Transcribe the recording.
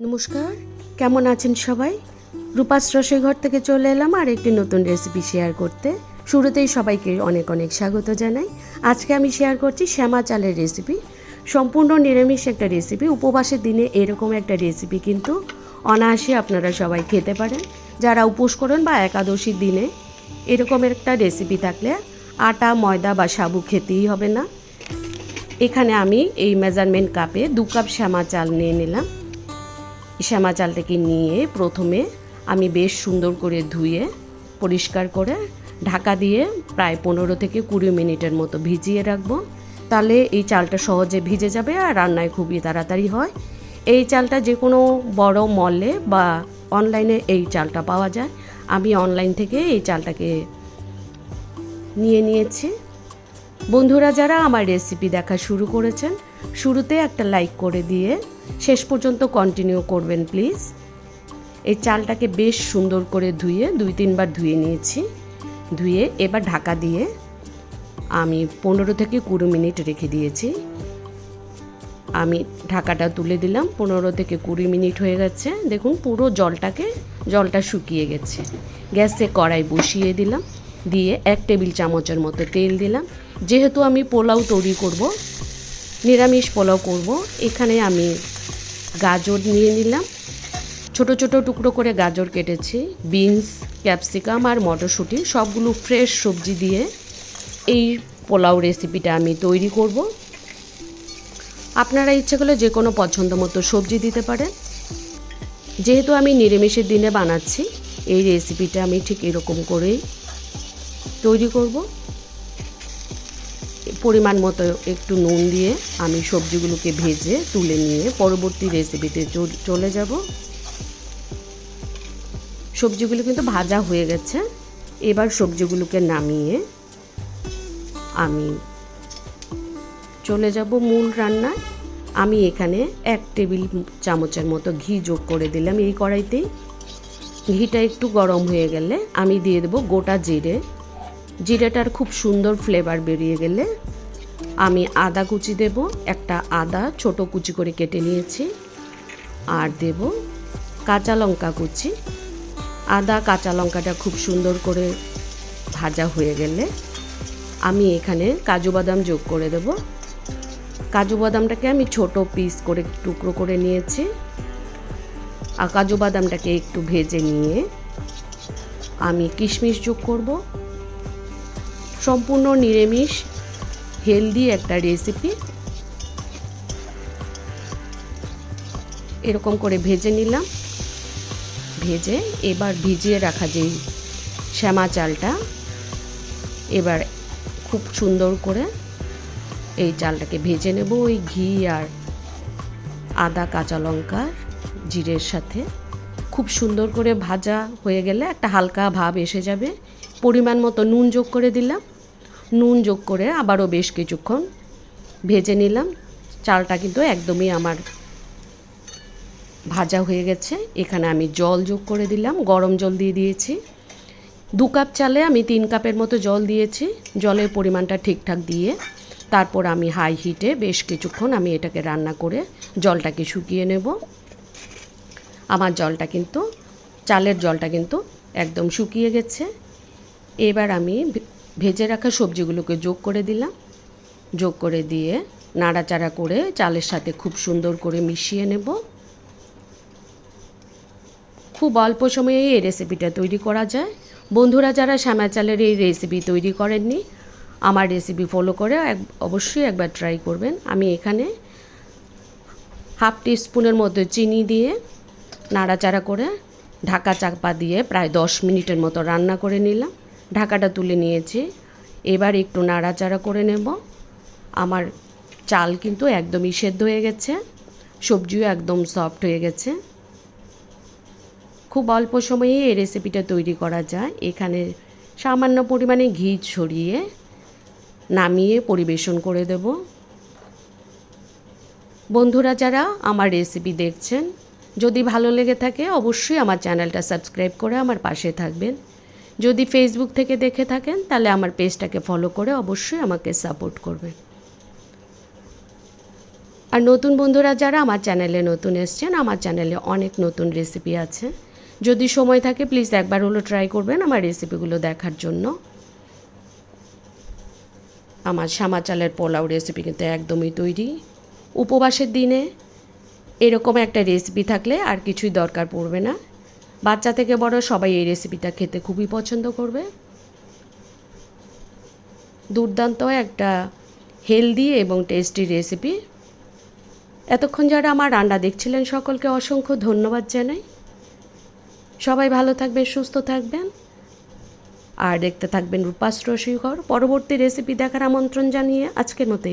নমস্কার, কেমন আছেন সবাই? রূপাস রসের ঘর থেকে চলে এলাম আর একটি নতুন রেসিপি শেয়ার করতে। শুরুতেই সবাইকে অনেক অনেক স্বাগত জানাই। আজকে আমি শেয়ার করছি শ্যামা চালের রেসিপি সম্পূর্ণ নিরামিষ একটা রেসিপি উপবাসের দিনে এরকম একটা রেসিপি কিন্তু অনায়াসে আপনারা সবাই খেতে পারেন। যারা উপোস করেন বা একাদশীর দিনে এরকম একটা রেসিপি থাকলে আটা, ময়দা বা সাবু খেতেই হবে না। এখানে আমি এই মেজারমেন্ট কাপে দু কাপ শ্যামা চাল নিয়ে নিলাম। শ্যামা চালটাকে নিয়ে প্রথমে আমি বেশ সুন্দর করে ধুয়ে, পরিষ্কার করে ঢাকা দিয়ে প্রায় পনেরো থেকে কুড়ি মিনিটের মতো ভিজিয়ে রাখব। তাহলে এই চালটা সহজে ভিজে যাবে আর রান্নায় খুবই তাড়াতাড়ি হয়। এই চালটা যে কোনো বড় মলে বা অনলাইনে এই চালটা পাওয়া যায়। আমি অনলাইন থেকে এই চালটাকে নিয়ে নিয়েছি। বন্ধুরা, যারা আমার রেসিপি দেখা শুরু করেছেন, শুরুতে একটা লাইক করে দিয়ে শেষ পর্যন্ত কন্টিনিউ করবেন প্লিজ এই চালটাকে বেশ সুন্দর করে ধুয়ে দুই তিনবার ধুয়ে নিয়েছি। ধুয়ে এবার ঢাকা দিয়ে আমি পনেরো থেকে কুড়ি মিনিট রেখে দিয়েছি। আমি ঢাকাটা তুলে দিলাম, পনেরো থেকে কুড়ি মিনিট হয়ে গেছে। দেখুন, পুরো জলটাকে, জলটা শুকিয়ে গেছে। গ্যাসে কড়াই বসিয়ে দিলাম, দিয়ে এক টেবিল চামচের মতো তেল দিলাম। যেহেতু আমি পোলাও তৈরি করব, নিরামিষ পোলাও করব, এখানে আমি গাজর নিয়ে নিলাম। ছোট ছোট টুকরো করে গাজর কেটেছি, বিনস, ক্যাপসিকাম আর মটরশুঁটি, সবগুলো ফ্রেশ সবজি দিয়ে এই পোলাও রেসিপিটা আমি তৈরি করব। আপনারা ইচ্ছে করলে যে কোনো পছন্দ মতো সবজি দিতে পারেন। যেহেতু আমি নিরামিষের দিনে বানাচ্ছি, এই রেসিপিটা আমি ঠিক এরকম করেই তৈরি করব। পরিমাণ মতো একটু নুন দিয়ে আমি সবজিগুলোকে ভেজে তুলে নিয়ে পরবর্তী রেসিপিতে চলে যাব। সবজিগুলো কিন্তু ভাজা হয়ে গেছে। এবার সবজিগুলোকে নামিয়ে আমি চলে যাব মূল রান্নায়। আমি এখানে এক টেবিল চামচের মতো ঘি যোগ করে দিলাম এই কড়াইতেই ঘিটা একটু গরম হয়ে গেলে আমি দিয়ে দেবো গোটা জিরে। জিরেটার খুব সুন্দর ফ্লেভার বেরিয়ে গেলে আমি আদা কুচি দেব, একটা আদা ছোট কুচি করে কেটে নিয়েছি। আর দেব কাঁচা লঙ্কা কুচি। আদা কাঁচা লঙ্কাটা খুব সুন্দর করে ভাজা হয়ে গেলে আমি এখানে কাজু বাদাম যোগ করে দেব। কাজু বাদামটাকে আমি ছোট পিস করে, টুকরো করে নিয়েছি। আর কাজু বাদামটাকে একটু ভেজে নিয়ে আমি কিশমিশ যোগ করব। সম্পূর্ণ নিরামিষ হেলদি একটা রেসিপি এরকম করে ভেজে নিলাম। ভেজে এবার ভিজিয়ে রাখা যেই শ্যামা চালটা, এবার খুব সুন্দর করে এই চালটাকে ভেজে নেব ওই ঘি আর আদা, কাঁচা লঙ্কা, জিরের সাথে। খুব সুন্দর করে ভাজা হয়ে গেলে একটা হালকা ভাব এসে যাবে। পরিমাণ মতো নুন যোগ করে দিলাম। নুন যোগ করে আবারও বেশ কিছুক্ষণ ভেজে নিলাম। চালটা কিন্তু একদমই আমার ভাজা হয়ে গেছে। এখানে আমি জল যোগ করে দিলাম, গরম জল দিয়ে দিয়েছি। দু কাপ চালে আমি তিন কাপের মতো জল দিয়েছি, জলের পরিমাণটা ঠিকঠাক দিয়ে। তারপর আমি হাই হিটে বেশ কিছুক্ষণ আমি এটাকে রান্না করে জলটাকে শুকিয়ে নেব। আমার জলটা কিন্তু, চালের জলটা কিন্তু একদম শুকিয়ে গেছে। এবার আমি ভেজে রাখা সবজিগুলোকে যোগ করে দিলাম। যোগ করে দিয়ে নাড়াচাড়া করে চালের সাথে খুব সুন্দর করে মিশিয়ে নেব। খুব অল্প সময়ে এই রেসিপিটা তৈরি করা যায়। বন্ধুরা যারা শ্যামা চালের এই রেসিপি তৈরি করেননি, আমার রেসিপি ফলো করে এক, অবশ্যই একবার ট্রাই করবেন। আমি এখানে হাফ টিস্পুনের মতো চিনি দিয়ে নাড়াচাড়া করে ঢাকা চাপা দিয়ে প্রায় দশ মিনিটের মতো রান্না করে নিলাম। ঢাকাটা তুলে নিয়েছি। এবার একটু নাড়াচাড়া করে নেব। আমার চাল কিন্তু একদমই সেদ্ধ হয়ে গেছে। সবজিও একদম সফট হয়ে গেছে। খুব অল্প সময়েই এই রেসিপিটা তৈরি করা যায়। এখানে সামান্য পরিমাণে ঘি ছড়িয়ে নামিয়ে পরিবেশন করে দেব। বন্ধুরা, যারা আমার রেসিপি দেখছেন, যদি ভালো লেগে থাকে, অবশ্যই আমার চ্যানেলটা সাবস্ক্রাইব করে আমার পাশে থাকবেন। যদি ফেসবুক থেকে দেখে থাকেন, তাহলে আমার পেজটাকে ফলো করে অবশ্যই আমাকে সাপোর্ট করবেন। আর নতুন বন্ধুরা যারা আমার চ্যানেলে নতুন এসছেন, আমার চ্যানেলে অনেক নতুন রেসিপি আছে। যদি সময় থাকে প্লিজ একবার হলো ট্রাই করবেন আমার রেসিপিগুলো দেখার জন্য। আমার শ্যামা চালের পোলাও রেসিপি কিন্তু একদমই তৈরি। উপবাসের দিনে এরকম একটা রেসিপি থাকলে আর কিছুই দরকার পড়বে না। বাচ্চা থেকে বড় সবাই এই রেসিপিটা খেতে খুবই পছন্দ করবে। দুর্দান্ত একটা হেলদি এবং টেস্টি রেসিপি এতক্ষণ যারা আমার রান্না দেখছিলেন, সকলকে অসংখ্য ধন্যবাদ জানাই। সবাই ভালো থাকবেন, সুস্থ থাকবেন। আর দেখতে থাকবেন রূপাস রসিঘর পরবর্তী রেসিপি দেখার আমন্ত্রণ জানিয়ে আজকের মতো